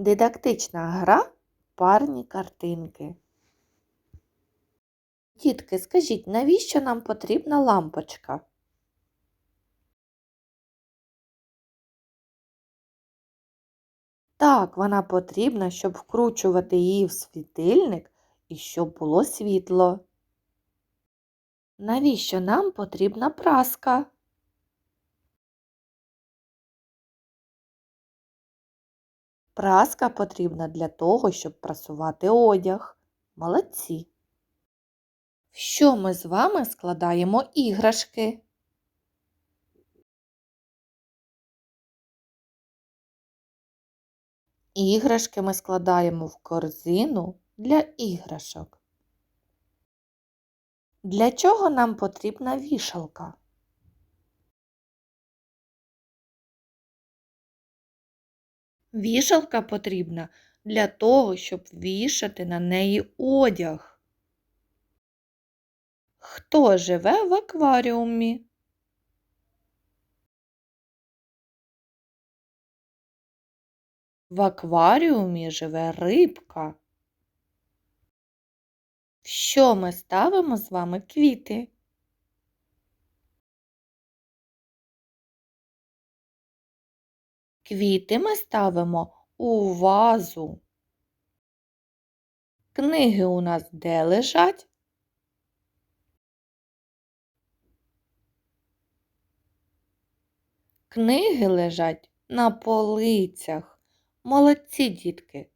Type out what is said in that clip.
Дидактична гра парні картинки. Дітки, скажіть, навіщо нам потрібна лампочка? Так, вона потрібна, щоб вкручувати її в світильник і щоб було світло. Навіщо нам потрібна праска? Праска потрібна для того, щоб прасувати одяг. Молодці. Що ми з вами складаємо іграшки? Іграшки ми складаємо в корзину для іграшок. Для чого нам потрібна вішалка? Вішалка потрібна для того, щоб вішати на неї одяг. Хто живе в акваріумі? В акваріумі живе рибка. Що ми ставимо з вами квіти? Квіти ми ставимо у вазу. Книги у нас де лежать? Книги лежать на полицях. Молодці, дітки!